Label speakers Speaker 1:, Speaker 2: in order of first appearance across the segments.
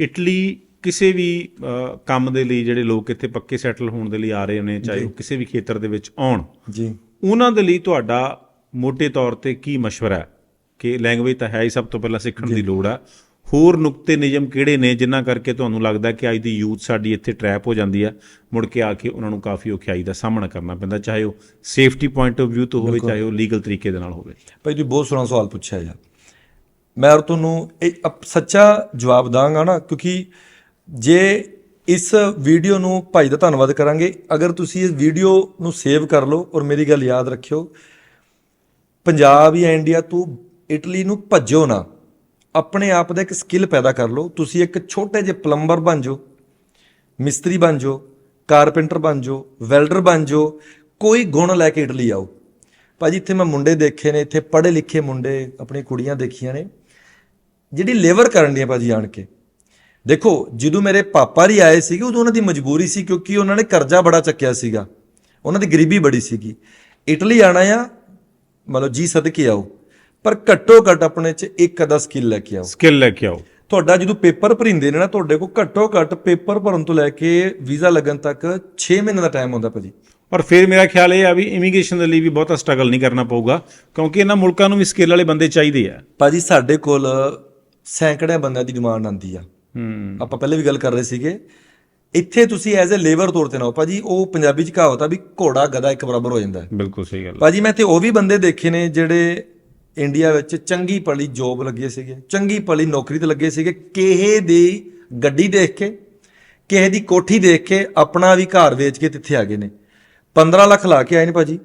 Speaker 1: Italy ਕਿਸੇ ਵੀ ਕੰਮ ਦੇ ਲਈ ਜਿਹੜੇ ਲੋਕ ਇੱਥੇ ਪੱਕੇ ਸੈਟਲ ਹੋਣ ਦੇ ਲਈ ਆ ਰਹੇ ਨੇ ਚਾਹੇ ਉਹ ਕਿਸੇ ਵੀ ਖੇਤਰ ਦੇ ਵਿੱਚ ਆਉਣ
Speaker 2: ਜੀ।
Speaker 1: ਉਹਨਾਂ ਦੇ ਲਈ ਤੁਹਾਡਾ ਮੋਟੇ ਤੌਰ ਤੇ ਕੀ ਮਸ਼ਵਰਾ ਹੈ? ਕਿ ਲੈਂਗੁਏਜ ਤਾਂ ਹੈ ਹੀ ਸਭ ਤੋਂ ਪਹਿਲਾਂ ਸਿੱਖਣ ਦੀ ਲੋੜ ਆ। ਹੋਰ ਨੁਕਤੇ ਨਿਯਮ ਕਿਹੜੇ ਨੇ ਜਿਨ੍ਹਾਂ ਕਰਕੇ ਤੁਹਾਨੂੰ ਲੱਗਦਾ ਕਿ ਅੱਜ ਦੀ ਯੂਥ ਸਾਡੀ ਇੱਥੇ ਟਰੈਪ ਹੋ ਜਾਂਦੀ ਆ? ਮੁੜ ਕੇ ਆ ਕੇ ਉਹਨਾਂ ਨੂੰ ਕਾਫੀ ਔਖਿਆਈ ਦਾ ਸਾਹਮਣਾ ਕਰਨਾ ਪੈਂਦਾ ਚਾਹੇ ਉਹ ਸੇਫਟੀ ਪੁਆਇੰਟ ਆਫ ਵਿਊ ਤੋਂ ਹੋਵੇ ਚਾਹੇ ਉਹ ਲੀਗਲ ਤਰੀਕੇ ਦੇ ਨਾਲ ਹੋਵੇ।
Speaker 2: ਭਾਈ ਜੀ ਬਹੁਤ ਸੋਹਣਾ ਸਵਾਲ ਪੁੱਛਿਆ ਯਾਰ। ਮੈਂ ਔਰ ਤੁਹਾਨੂੰ ਇਹ ਅਪ- ਸੱਚਾ ਜਵਾਬ ਦਾਂਗਾ ਨਾ, ਕਿਉਂਕਿ ਜੇ ਇਸ ਵੀਡੀਓ ਨੂੰ ਭਾਈ ਦਾ ਧੰਨਵਾਦ ਕਰਾਂਗੇ, ਅਗਰ ਤੁਸੀਂ ਇਸ ਵੀਡੀਓ ਨੂੰ ਸੇਵ ਕਰ ਲਓ ਔਰ ਮੇਰੀ ਗੱਲ ਯਾਦ ਰੱਖਿਓ, ਪੰਜਾਬ ਜਾਂ ਇੰਡੀਆ ਤੋਂ ਇਟਲੀ ਨੂੰ ਭੱਜੋ ਨਾ। ਆਪਣੇ ਆਪ ਦਾ ਇੱਕ ਸਕਿੱਲ ਪੈਦਾ ਕਰ ਲਓ। ਤੁਸੀਂ ਇੱਕ ਛੋਟੇ ਜਿਹੇ ਪਲੰਬਰ ਬਣ ਜਾਓ, ਮਿਸਤਰੀ ਬਣ ਜਾਓ, ਕਾਰਪੈਂਟਰ ਬਣ ਜਾਓ, ਵੈਲਡਰ ਬਣ ਜਾਓ, ਕੋਈ ਗੁਣ ਲੈ ਕੇ ਇਟਲੀ ਆਓ। ਭਾਜੀ, ਇੱਥੇ ਮੈਂ ਮੁੰਡੇ ਦੇਖੇ ਨੇ, ਇੱਥੇ ਪੜ੍ਹੇ ਲਿਖੇ ਮੁੰਡੇ ਆਪਣੀ ਕੁੜੀਆਂ ਦੇਖੀਆਂ ਨੇ। ਜਿਹੜੀ ਲੇਬਰ ਕਰਨ ਦੀਆਂ ਭਾਜੀ ਆਣ ਕੇ। ਦੇਖੋ ਜਦੋਂ ਮੇਰੇ ਪਾਪਾ ਜੀ ਆਏ ਸੀਗੇ ਉਦੋਂ ਉਹਨਾਂ ਦੀ ਮਜਬੂਰੀ ਸੀ ਕਿਉਂਕਿ ਉਹਨਾਂ ਨੇ ਕਰਜ਼ਾ ਬੜਾ ਚੱਕਿਆ ਸੀਗਾ। ਉਹਨਾਂ ਦੀ ਗਰੀਬੀ ਬੜੀ ਸੀਗੀ। ਇਟਲੀ ਆਣਾ ਆ ਮਤਲਬ ਜੀ ਸਦਕੇ ਆਓ ਪਰ ਘੱਟੋ ਘੱਟ ਆਪਣੇ ਚ ਇੱਕ ਅਦਾ ਸਕਿੱਲ ਲੈ ਕੇ ਆਓ।
Speaker 1: ਸਕਿੱਲ ਲੈ ਕੇ ਆਓ।
Speaker 2: ਤੁਹਾਡਾ ਜਦੋਂ ਪੇਪਰ ਭਰਿੰਦੇ ਨੇ ਨਾ ਤੁਹਾਡੇ ਕੋਲ ਘੱਟੋ ਘੱਟ ਪੇਪਰ ਭਰਨ ਤੋਂ ਲੈ ਕੇ ਵੀਜ਼ਾ ਲੱਗਣ ਤੱਕ 6 ਮਹੀਨੇ ਦਾ ਟਾਈਮ ਹੁੰਦਾ ਭਾਜੀ।
Speaker 1: ਪਰ ਫਿਰ ਮੇਰਾ ਖਿਆਲ ਇਹ ਆ ਵੀ ਇਮੀਗ੍ਰੇਸ਼ਨ ਦੇ ਲਈ ਵੀ ਬਹੁਤਾ ਸਟਰਗਲ ਨਹੀਂ ਕਰਨਾ ਪਊਗਾ ਕਿਉਂਕਿ ਇਹਨਾਂ ਮੁਲਕਾਂ ਨੂੰ ਵੀ ਸਕਿੱਲ ਵਾਲੇ ਬੰਦੇ ਚਾਹੀਦੇ ਆ।
Speaker 2: ਭਾਜੀ ਸਾਡੇ ਕੋਲ ਸੈਂਕੜਿਆਂ ਬੰਦਿਆਂ ਦੀ ਡਿਮਾਂਡ ਆਂਦੀ ਆ।
Speaker 1: ਹੂੰ।
Speaker 2: ਆਪਾਂ ਪਹਿਲੇ ਵੀ ਗੱਲ ਕਰ ਰਹੇ ਸੀਗੇ। ਇੱਥੇ ਤੁਸੀਂ ਐਜ਼ ਅ ਲੇਬਰ ਤੌਰ ਤੇ ਨਾ ਹੋ ਭਾਜੀ ਉਹ ਪੰਜਾਬੀ ਚ ਕਹਾਵਤ ਆ ਵੀ ਘੋੜਾ ਗਧਾ ਇੱਕ ਬਰਾਬਰ ਹੋ ਜਾਂਦਾ। ਹੈ
Speaker 1: ਬਿਲਕੁਲ ਸਹੀ ਗੱਲ।
Speaker 2: ਭਾਜੀ ਮੈਂ ਤੇ ਉਹ ਵੀ ਬੰਦੇ ਦੇਖੇ ਨੇ ਜਿਹੜੇ ਇੰਡੀਆ ਵਿੱਚ ਚੰਗੀ ਪਲੀ ਜੋਬ ਲੱਗੇ ਸੀਗੇ। ਚੰਗੀ ਪਲੀ ਨੌਕਰੀ ਤੇ ਲੱਗੇ ਸੀਗੇ। ਕਿਸੇ ਦੀ ਗੱਡੀ ਦੇਖ ਕੇ ਕਿਸੇ ਦੀ ਕੋਠੀ ਦੇਖ ਕੇ ਆਪਣਾ ਵੀ ਘਰ ਵੇਚ ਕੇ ਤਿੱਥੇ ਆ ਗਏ ਨੇ। 15 ਲੱਖ ਲਾ ਕੇ ਆਏ ਨੇ ਭਾਜੀ।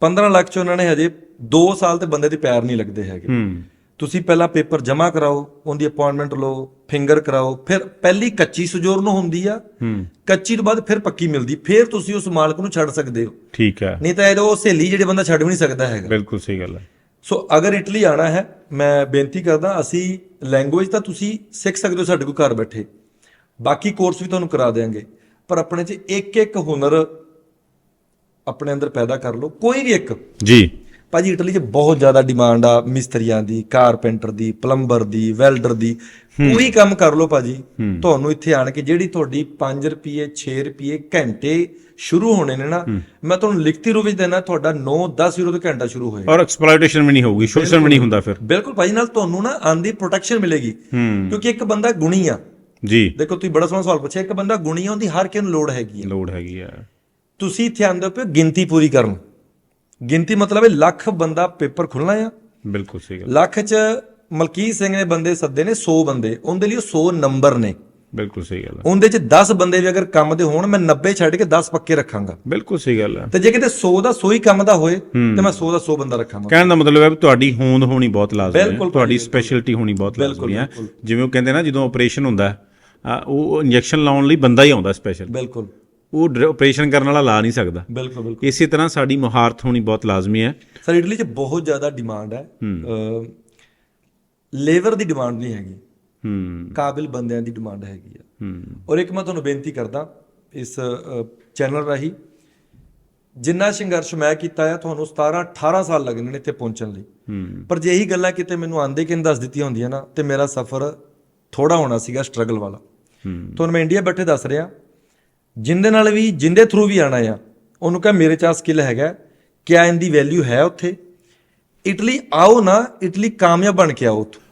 Speaker 2: 15 ਲੱਖ ਚ ਉਹਨਾਂ ਨੇ ਹਜੇ 2 ਸਾਲ ਤੇ ਬੰਦੇ ਦੇ ਪੈਰ ਨਹੀਂ ਲੱਗਦੇ ਹੈਗੇ।
Speaker 1: ਹੂੰ।
Speaker 2: ਤੁਸੀਂ ਪਹਿਲਾਂ ਪੇਪਰ ਜਮ੍ਹਾਂ ਕਰਾਓ ਉਹਦੀ ਅਪਾਇੰਟਮੈਂਟ ਲਓ ਫਿੰਗਰ ਕਰਾਓ ਫਿਰ ਪਹਿਲੀ ਕੱਚੀ ਸੁਜੋਰਨ ਹੁੰਦੀ ਆ
Speaker 1: ਹੂੰ।
Speaker 2: ਕੱਚੀ ਤੋਂ ਬਾਅਦ ਫਿਰ ਪੱਕੀ ਮਿਲਦੀ ਫਿਰ ਤੁਸੀਂ ਉਸ ਮਾਲਕ ਨੂੰ ਛੱਡ ਸਕਦੇ ਹੋ।
Speaker 1: ਠੀਕ ਹੈ।
Speaker 2: ਨਹੀਂ ਤਾਂ ਉਹ ਸਹੇਲੀ ਜਿਹੜੇ ਬੰਦਾ ਛੱਡ ਵੀ ਨਹੀਂ ਸਕਦਾ ਹੈਗਾ।
Speaker 1: ਬਿਲਕੁਲ ਸਹੀ ਗੱਲ ਹੈ।
Speaker 2: ਸੋ ਅਗਰ ਇਟਲੀ ਆਣਾ ਹੈ ਮੈਂ ਬੇਨਤੀ ਕਰਦਾ ਅਸੀਂ ਲੈਂਗੁਏਜ ਤਾਂ ਤੁਸੀਂ ਸਿੱਖ ਸਕਦੇ ਹੋ ਸਾਡੇ ਕੋਲ ਘਰ ਬੈਠੇ। ਬਾਕੀ ਕੋਰਸ ਵੀ ਤੁਹਾਨੂੰ ਕਰਾ ਦੇਵਾਂਗੇ ਪਰ ਆਪਣੇ 'ਚ ਇੱਕ ਇੱਕ ਹੁਨਰ ਆਪਣੇ ਅੰਦਰ ਪੈਦਾ ਕਰ ਲਓ ਕੋਈ ਵੀ ਇੱਕ।
Speaker 1: ਜੀ।
Speaker 2: ਭਾਜੀ ਇਟਲੀ 'ਚ ਬਹੁਤ ਜ਼ਿਆਦਾ ਡਿਮਾਂਡ ਆ ਮਿਸਤਰੀਆਂ ਦੀ ਕਾਰਪੈਂਟਰ ਦੀ ਪਲੰਬਰ ਦੀ ਵੈਲਡਰ ਦੀ। ਕੋਈ ਕੰਮ ਕਰ ਲਓ ਭਾਜੀ। ਤੁਹਾਨੂੰ ਇੱਥੇ ਆਣ ਕੇ ਜਿਹੜੀ ਤੁਹਾਡੀ 5 ਰੁਪਏ 6 ਰੁਪਏ ਘੰਟੇ ਸ਼ੁਰੂ ਹੋਣੇ ਨੇ ਨਾ ਮੈਂ ਤੁਹਾਨੂੰ ਲਿਖਤੀ ਰੂਪ ਵਿੱਚ ਦੇਣਾ ਤੁਹਾਡਾ 9 10 ਯੂਰੋ ਤੋਂ ਘੰਟਾ ਸ਼ੁਰੂ ਹੋਏਗਾ।
Speaker 1: ਔਰ ਐਕਸਪਲੋਇਟੇਸ਼ਨ ਵੀ ਨਹੀਂ ਹੋਊਗੀ ਸ਼ੋਸ਼ਣ ਵੀ ਨਹੀਂ ਹੁੰਦਾ ਫਿਰ।
Speaker 2: ਬਿਲਕੁਲ ਭਾਜੀ ਨਾਲ ਤੁਹਾਨੂੰ ਨਾ ਆਂਦੀ ਪ੍ਰੋਟੈਕਸ਼ਨ ਮਿਲੇਗੀ। ਕਿਉਂਕਿ ਇੱਕ ਬੰਦਾ ਗੁਣੀ ਆ।
Speaker 1: ਜੀ।
Speaker 2: ਦੇਖੋ ਤੁਸੀਂ ਬੜਾ ਸੋਹਣਾ ਸਵਾਲ ਪੁੱਛਿਆ ਇੱਕ ਬੰਦਾ ਗੁਣੀ ਆ ਉਹਦੀ ਹਰ ਕਿਸੇ ਨੂੰ ਲੋੜ ਹੈਗੀ ਆ।
Speaker 1: ਲੋੜ ਹੈਗੀ ਆ।
Speaker 2: ਤੁਸੀਂ ਇੱਥੇ ਆਂਦੇ ਹੋ ਗਿਣਤੀ ਪੂਰੀ ਕਰਨ। ਗਿਣਤੀ ਮਤਲਬ ਹੈ ਲੱਖ ਬੰਦਾ ਪੇਪਰ ਖੁੱਲਣਾ ਆ।
Speaker 1: ਬਿਲਕੁਲ ਸਹੀ ਗੱਲ।
Speaker 2: ਲੱਖ ਚ ਮਲਕੀਤ ਸਿੰਘ ਨੇ ਬੰਦੇ ਸੱਦੇ ਨੇ 100 ਬੰਦੇ ਉਹਦੇ ਲਈ ਉਹ 100 ਨੰਬਰ ਨੇ।
Speaker 1: ਬਿਲਕੁਲ ਸਹੀ ਗੱਲ ਹੈ
Speaker 2: ਉਹਦੇ ਚ 10 ਬੰਦੇ ਵੀ ਅਗਰ ਕੰਮ ਦੇ ਹੋਣ ਮੈਂ 90 ਛੱਡ ਕੇ 10 ਪੱਕੇ ਰੱਖਾਂਗਾ।
Speaker 1: ਬਿਲਕੁਲ ਸਹੀ ਗੱਲ ਹੈ
Speaker 2: ਤੇ ਜੇ ਕਿਤੇ 100 ਦਾ 100 ਹੀ ਕੰਮ ਦਾ ਹੋਏ ਤੇ ਮੈਂ 100 ਦਾ 100 ਬੰਦਾ ਰੱਖਾਂਗਾ।
Speaker 1: ਕਹਿਣ ਦਾ ਮਤਲਬ ਹੈ ਤੁਹਾਡੀ ਹੋਂਦ ਹੋਣੀ ਬਹੁਤ ਲਾਜ਼ਮੀ ਹੈ। ਤੁਹਾਡੀ ਸਪੈਸ਼ਲਿਟੀ ਹੋਣੀ ਬਹੁਤ ਲਾਜ਼ਮੀ ਹੈ। ਜਿਵੇਂ ਉਹ ਕਹਿੰਦੇ ਨਾ ਜਦੋਂ ਆਪਰੇਸ਼ਨ ਹੁੰਦਾ ਉਹ ਇੰਜੈਕਸ਼ਨ ਲਾਉਣ ਲਈ ਬੰਦਾ ਹੀ ਆਉਂਦਾ ਸਪੈਸ਼ਲ
Speaker 2: ਬਿਲਕੁਲ।
Speaker 1: ਉਹ ਆਪਰੇਸ਼ਨ ਕਰਨ ਵਾਲਾ ਲਾ ਨਹੀਂ ਸਕਦਾ।
Speaker 2: ਬਿਲਕੁਲ ਬਿਲਕੁਲ।
Speaker 1: ਇਸੇ ਤਰ੍ਹਾਂ ਸਾਡੀ ਮੁਹਾਰਤ ਹੋਣੀ ਬਹੁਤ ਲਾਜ਼ਮੀ ਹੈ।
Speaker 2: ਸਰ ਇਟਲੀ 'ਚ ਬਹੁਤ ਜ਼ਿਆਦਾ ਡਿਮਾਂਡ ਹੈ। ਲੇਬਰ ਦੀ ਡਿਮਾਂਡ ਨਹੀਂ ਹੈਗੀ।
Speaker 1: ਹੂੰ।
Speaker 2: ਕਾਬਿਲ ਬੰਦਿਆਂ ਦੀ ਡਿਮਾਂਡ ਹੈਗੀ ਆ।
Speaker 1: ਹੂੰ।
Speaker 2: ਔਰ ਇੱਕ ਮੈਂ ਤੁਹਾਨੂੰ ਬੇਨਤੀ ਕਰਦਾ ਇਸ ਚੈਨਲ ਰਾਹੀਂ ਜਿੰਨਾ ਸੰਘਰਸ਼ ਮੈਂ ਕੀਤਾ ਆ ਤੁਹਾਨੂੰ 17 18 ਸਾਲ ਲੱਗਣੇ ਨੇ ਇੱਥੇ ਪਹੁੰਚਣ ਲਈ।
Speaker 1: ਹੂੰ।
Speaker 2: ਪਰ ਜੇ ਇਹੀ ਗੱਲਾਂ ਕਿਤੇ ਮੈਨੂੰ ਆਂਦੇ ਕਿਨ ਦੱਸ ਦਿੱਤੀਆਂ ਹੁੰਦੀਆਂ ਨਾ ਤੇ ਮੇਰਾ ਸਫ਼ਰ ਥੋੜਾ ਹੋਣਾ ਸੀਗਾ ਸਟਰਗਲ ਵਾਲਾ। ਤੁਹਾਨੂੰ ਮੈਂ ਇੰਡੀਆ ਬੈਠੇ ਦੱਸ ਰਿਹਾ ਜਿੰਦੇ ਨਾਲ ਵੀ, ਜਿੰਦੇ ਥਰੂ ਵੀ ਆਣਾ ਆ, ਉਹਨੂੰ ਕਹ, ਮੇਰੇ ਚਾਹ ਸਕਿੱਲ ਹੈਗਾ, ਕਿਆ ਇਹਦੀ ਵੈਲਿਊ ਹੈ ਉੱਥੇ? ਇਟਲੀ ਆਓ ਨਾ, ਇਟਲੀ ਕਾਮਯਾਬ ਬਣ ਕੇ ਆਓ ਉੱਥੋਂ।